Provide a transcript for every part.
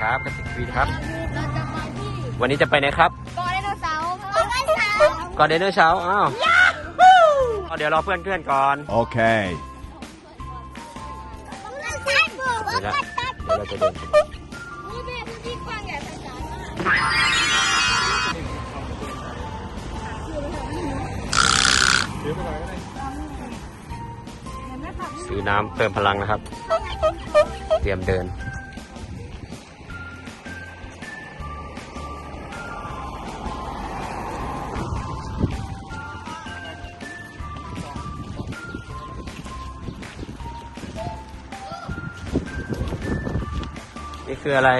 ครับกสิกรีนครับ เราจะไปที่วันนี้จะไปไหนครับเกาะไดโนเสาร์เกาะไดโนเสาร์ก่อนเดนเนอร์เช้าอ้าวเอาเดี๋ยวรอเพื่อนเพื่อนๆก่อน Okay. ต้องเล่นซ้ายมือเดี๋ยวนะเดี๋ยวเราจะเดินไป นี่แม่พื้นที่กว้างใหญ่ไพศาลมากซื้อน้ำเติมพลังนะครับ เตรียมเดิน คืออะไร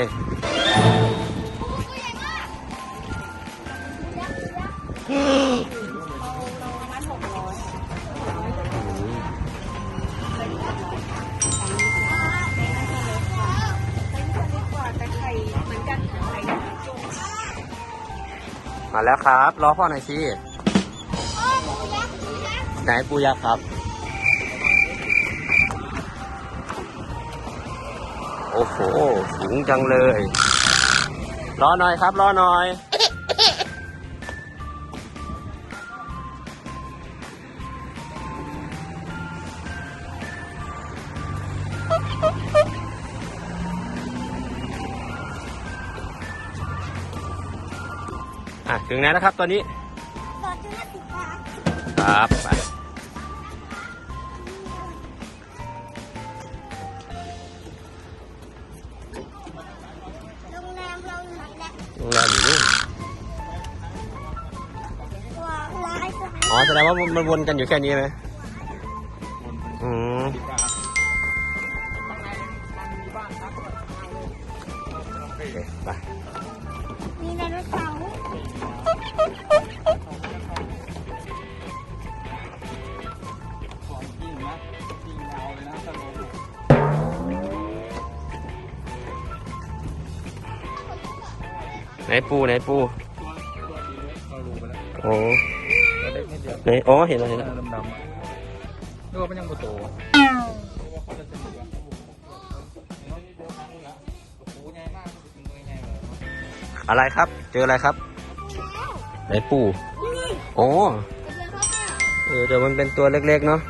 มาแล้วครับ รอพ่อหน่อยสิโอ้ปูยักษ์ปูยักษ์ไหนปูยักษ์ครับ โอ้โหสูงจังเลย รอหน่อยครับ รอหน่อย อะ ถึงไหนแล้วครับตอนนี้เกาะจุฬาสิกาครับไป อ๋อแสดงว่ามันวนกันอยู่แค่นี้ไหมอืมโอเคไปมีไดโนเสาร์ไหนปูไหนปูเรารู้ไปแล้วโอ้ ไหนอ๋อเห็นแล้วเห็นแล้วดำดำๆนึกว่ามันยังบ่โตอะไรครับ เจออะไรครับ ไหนปู่โอ้เออเดี๋ยวมันเป็นตัวเล็กๆเนาะ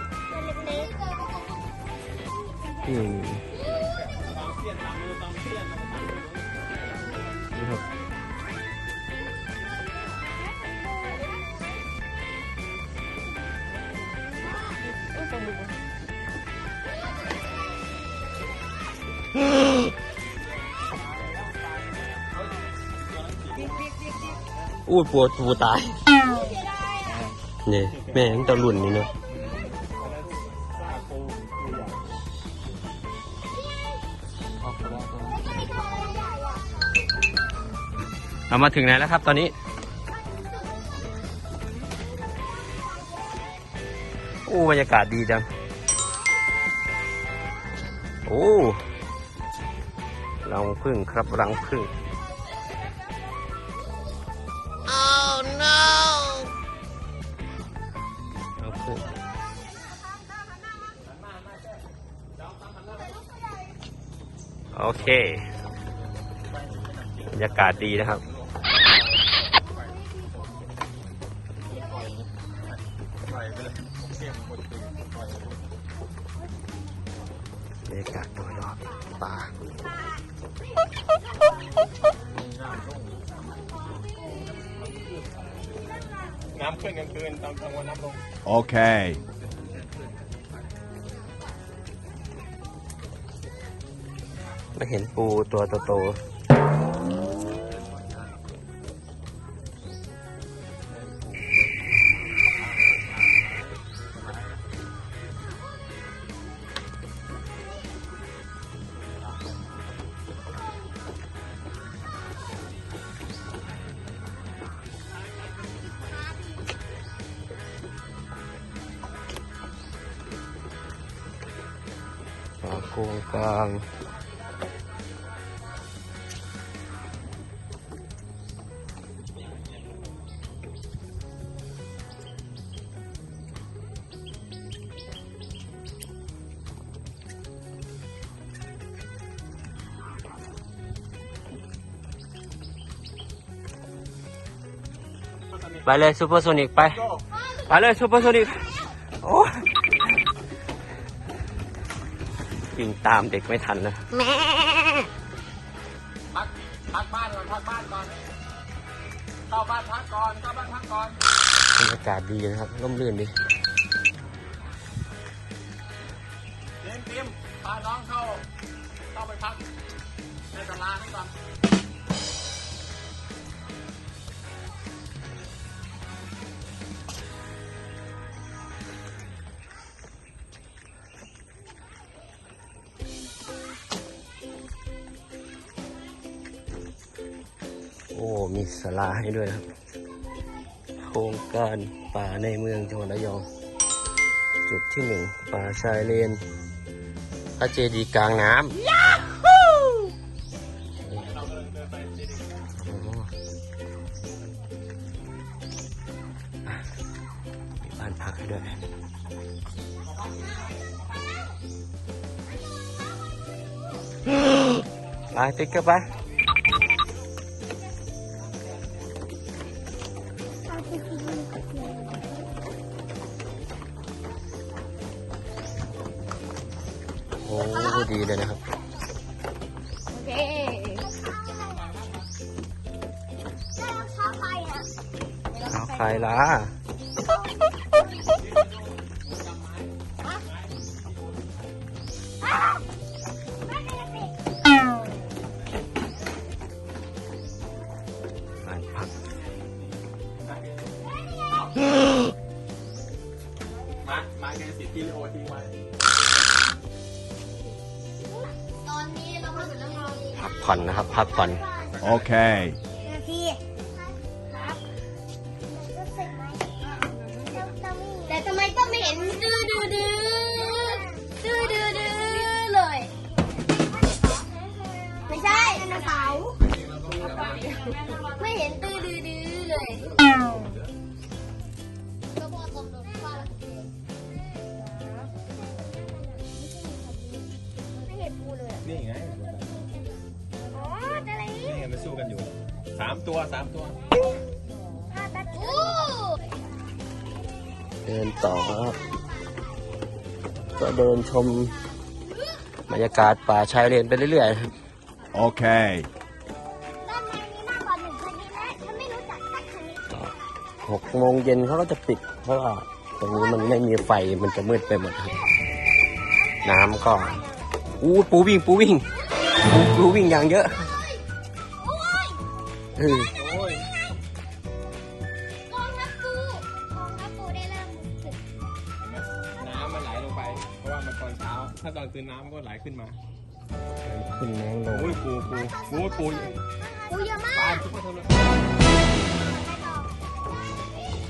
อืมนี่ครับ อู้ปวดปูตายเนี่ยแม่ยังตะลุ่นนี่เนาะเรามาถึงไหนแล้วครับตอนนี้ โอ้บรรยากาศดีจัง โอ้รังพึ่งครับรังพึ่ง โอเคบรรยากาศดีนะครับ บรรยากาศโดยรอบป่า น้ำขึ้นกลางคืนตอนกลางวันน้ำลง Okay. ไม่เห็นปู kung kang Balai Supersonic, pai. Balai Supersonic. Oh. วิ่งตามเด็กไม่ทันเลยพักพักบ้านก่อนพักบ้านก่อนเข้าบ้านพักก่อนเข้าบ้านพักก่อนบรรยากาศดีนะครับร่มรื่นดีเตรียมเตรียมพาน้องเข้าเข้าไปพักในตลาดให้ก่อน มีสลาให้ด้วยครับ โครงการป่าในเมืองจังหวัดระยอง จุดที่หนึ่งป่าชายเลนพระเจดีย์กลางน้ำบ้านพักให้ด้วยไปติ๊กเกอร์ไป โอ้ดีเลยนะครับ โอเคได้รองเท้าใครอะเอาใครล่ะบ้านพักมา มาแกสิทธิ์ที่โอทีไว้ ผ่อนนะครับพักผ่อน Okay. ตัวสามตัวผ้าตัดโอ้เดินต่อครับ ก็เดินชมบรรยากาศป่าชายเลนไปเรื่อยๆครับ Okay. ด้านในนี้มากกว่าหนึ่งชนิดและฉันไม่รู้จักสักชนิดหกโมงเย็นเขาก็จะปิด เพราะว่าตรงนี้มันไม่มีไฟมันจะมืดไปหมดครับ น้ำก็อู้ปูวิ่งปูวิ่งปูปูวิ่งอย่างเยอะ เออโอ้ยกองทัพปูกองทัพปูได้เริ่มสึกน้ำมันไหลลงไป เพราะว่ามันตอนเช้า ถ้าตอนคืนน้ำก็ไหลขึ้นมาขึ้นน้ำลงโอ้ยปูปูปูปูปูเยอะมาปลากทุกคนเลย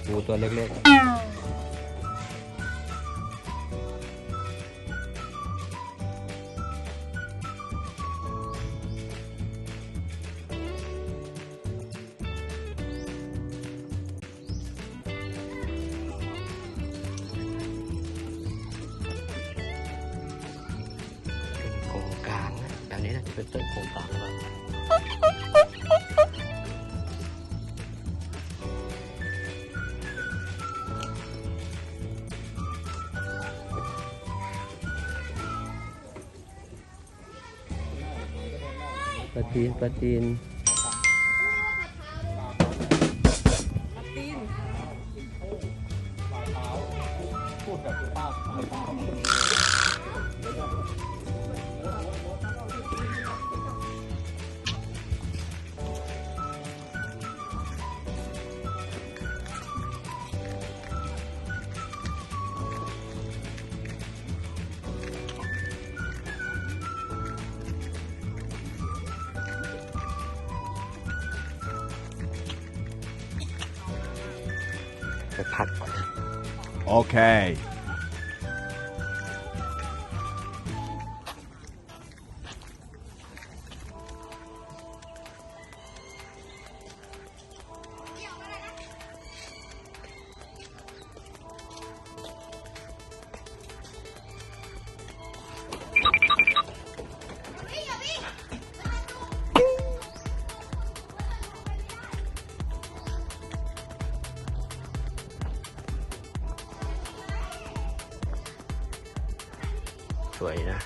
ปูตัวเล็กๆ นี้น่าจะเป็นต้นโคมกลางหรือเปล่าปลาจีนปลาจีน Okay. สวยนะ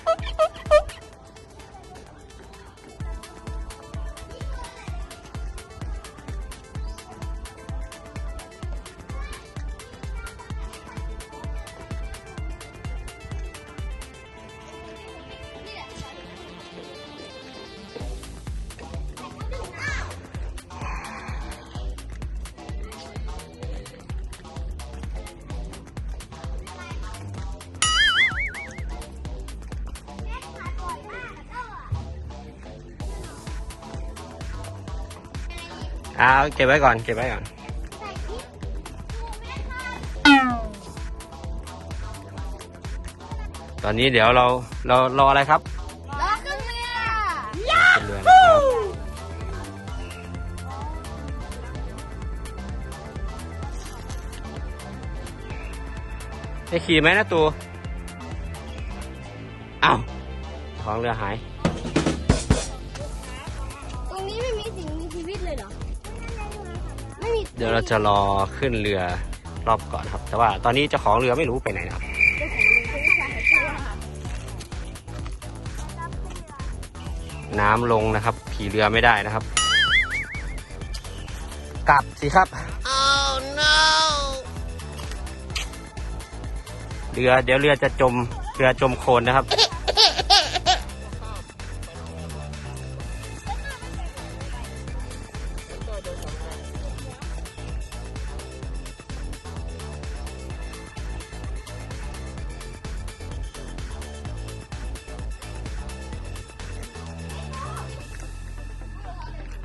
เอาเก็บไว้ก่อน เก็บไว้ก่อน ตอนนี้เดี๋ยวเราเรารออะไรครับรอขึ้นเรือเป็นเรือนะครับได้ขี่ไหมนะตูอ้าวของเรือหาย ดี๋ยวเราจะรอขึ้นเรือรอบก่อนครับ แต่ว่าตอนนี้เจ้าของเรือไม่รู้ไปไหนนะครับน้ำลงนะครับ ขี่เรือไม่ได้นะครับ กลับสิครับ oh no เรือเดี๋ยวเรือจะจมเรือจมโคลนนะครับ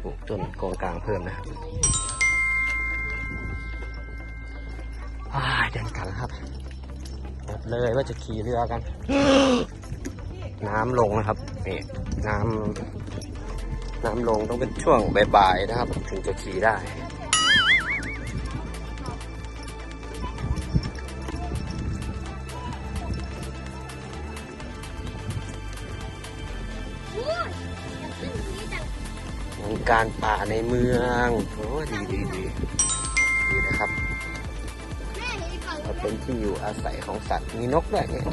ลูกต้นกองกลางเพิ่มนะครับเดินกันครับเลยว่าจะขี่เรือกัน น้ำลงนะครับนี่น้ำน้ำลงต้องเป็นช่วงบ่ายๆนะครับ ถึงจะขี่ได้ การป่าในเมืองโอ้ดีดีดีดีนะครับเป็นที่อยู่อาศัยของสัตว์มีนกด้วยเนี่ย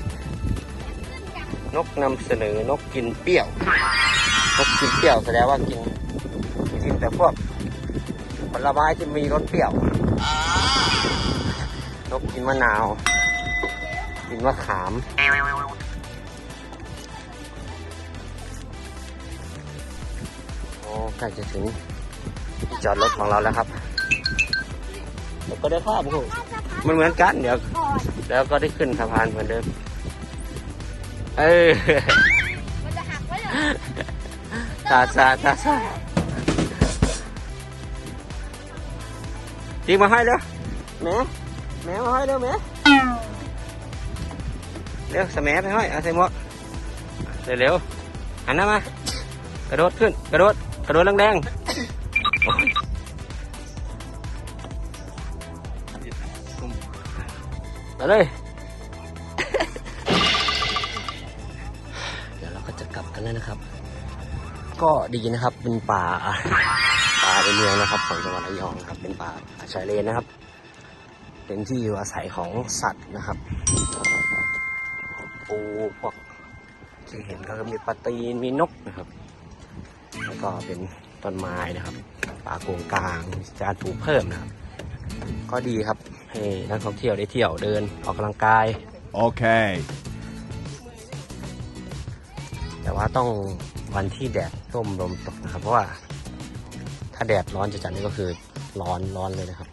นกนำเสนอนกกินเปรี้ยว นกกินเปรี้ยวแสดงว่ากินกินแต่พวกผลไม้ที่มีรสเปรี้ยว นกกินมะนาว กินมะขาม อ้ใกล้จะถึงที่จอดรถของเราแล้วครับเดี๋ยวก็ได้ข้ามคุณมันเหมือนกันเดี๋ยวก่อนแล้วก็ได้ขึ้นสะพานเหมือนเดิม เออมันจะหักไว้เหรอตาซาตาซาจริงมาให้เร็วแหม่แหม่มาให้เร็วแหม่เร็วสแหมัไปให้เอาใส่หมวกเร็วๆหันหน้ามากระโดดขึ้นกระโดด กระโดดแรงๆโอ้ยมาเลยเดี๋ยวเราก็จะกลับกันแล้วนะครับ ก็ดีนะครับเป็นป่าป่าในเมืองนะครับ ของจังหวัดระยองนะครับ เป็นป่าชายเลนนะครับ เป็นที่อยู่อาศัยของสัตว์นะครับปูพวกที่เห็นก็มีปลาตีนมีนกนะครับ ก็เป็นต้นไม้นะครับป่าโกงกลางมีการปลูกเพิ่มนะครับ ก็ดีครับให้นักท่องเที่ยวได้เที่ยวเดินออกกำลังกาย Okay. แต่ว่าต้องวันที่แดดร่มลมตกนะครับ เพราะว่าถ้าแดดร้อนจัดๆนี่ก็คือร้อนร้อนเลยนะครับ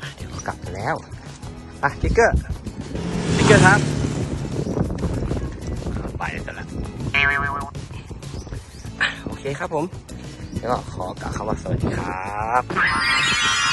อะเดี๋ยวก็กลับกันแล้วอะติ๊กเกอร์ติ๊กเกอร์ครับ ไปแต่ละอะโอ เคครับผม แล้วก็ขอกล่าวคำว่าสวัสดีครับ